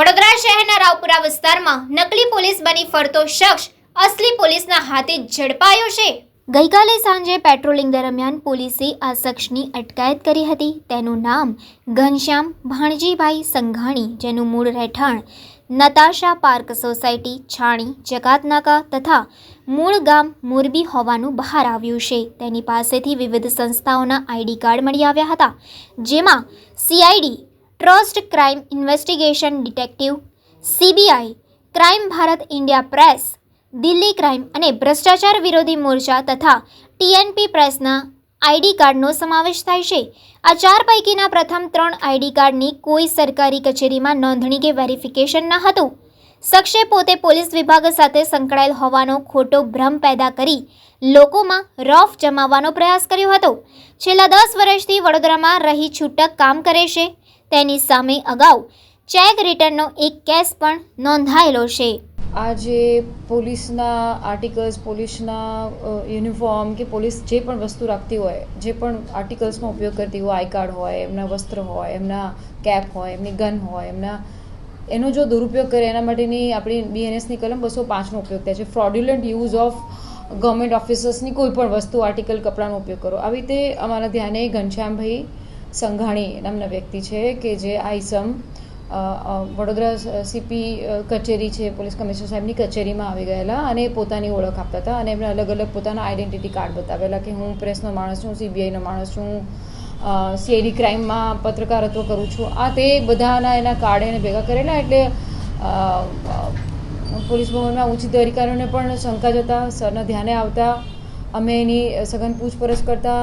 વડોદરા શહેરના રાવપુરા વિસ્તારમાં નકલી પોલીસ બની ફરતો શખ્સ અસલી પોલીસના હાથે ઝડપાયો છે. ગઈકાલે સાંજે પેટ્રોલિંગ દરમિયાન પોલીસે આ શખ્સની અટકાયત કરી હતી. તેનું નામ ઘનશ્યામ ભાણજીભાઈ સંઘાણી, જેનું મૂળ રહેઠાણ નતાશા પાર્ક સોસાયટી, છાણી, જકાતનાકા તથા મૂળ ગામ મોરબી હોવાનું બહાર આવ્યું છે. તેની પાસેથી વિવિધ સંસ્થાઓના આઈડી કાર્ડ મળી આવ્યા હતા, જેમાં CID trust crime investigation detective CBI crime Bharat India press Delhi crime અને ભ્રષ્ટાચાર વિરોધી મોરચા તથા ટીએનપી પ્રેસના આઈડી કાર્ડનો સમાવેશ થાય છે. આ ચાર પૈકીના પ્રથમ ત્રણ આઈડી કાર્ડની કોઈ સરકારી કચેરીમાં નોંધણી કે વેરિફિકેશન ન હતું. શખ્સે પોતે પોલીસ વિભાગ સાથે સંકળાયેલ હોવાનો ખોટો ભ્રમ પેદા કરી લોકોમાં રફ જમાવવાનો પ્રયાસ કર્યો હતો. છેલ્લા દસ વર્ષથી વડોદરામાં રહી છૂટક કામ કરે છે. તેની સામે અગાઉ ચેક રિટર્નનો એક કેસ પણ નોંધાયેલો છે. આ જે પોલીસના આર્ટિકલ્સ, પોલીસના યુનિફોર્મ કે પોલીસ જે પણ વસ્તુ રાખતી હોય, જે પણ આર્ટિકલ્સનો ઉપયોગ કરતી હોય, આઈ કાર્ડ હોય, એમના વસ્ત્ર હોય, એમના કેપ હોય, એમની ગન હોય, એમના, એનો જો દુરુપયોગ કરે, એના માટેની આપણી બીએનએસની કલમ બસો પાંચનો ઉપયોગ થાય છે. ફ્રોડ્યુલન્ટ યુઝ ઓફ ગવર્મેન્ટ ઓફિસર્સની કોઈ પણ વસ્તુ, આર્ટિકલ, કપડાનો ઉપયોગ કરો. આવી રીતે અમારા ધ્યાને ઘનશ્યામભાઈ સંઘાણી નામના વ્યક્તિ છે કે જે આઈસમ વડોદરા સીપી કચેરી છે, પોલીસ કમિશનર સાહેબની કચેરીમાં આવી ગયેલા અને પોતાની ઓળખ આપતા હતા અને એમણે અલગ અલગ પોતાના આઈડેન્ટિટી કાર્ડ બતાવેલા કે હું પ્રેસનો માણસ છું, સીબીઆઈનો માણસ છું સીઆઈડી ક્રાઇમમાં પત્રકારત્વ કરું છું. આ તે બધાના એના કાર્ડ એને ભેગા કરેલા એટલે પોલીસ ભવનમાં ઉચ્ચ અધિકારીઓને પણ શંકા જતા, સરના ધ્યાને આવતા, અમે એની સઘન પૂછપરછ કરતા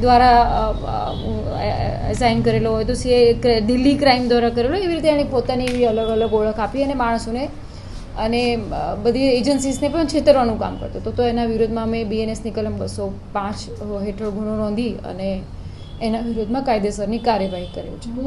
દ્વારા સાઇન કરેલો હોય તો સીએ દિલ્હી ક્રાઇમ દ્વારા કરેલો એવી રીતે એણે પોતાની એવી અલગ અલગ ઓળખ આપી અને માણસોને અને બધી એજન્સીસને પણ છેતરવાનું કામ કરતો હતો. તો એના વિરોધમાં અમે બીએનએસની કલમ બસો પાંચ હેઠળ ગુનો નોંધી અને એના વિરોધમાં કાયદેસરની કાર્યવાહી કરેલ છે.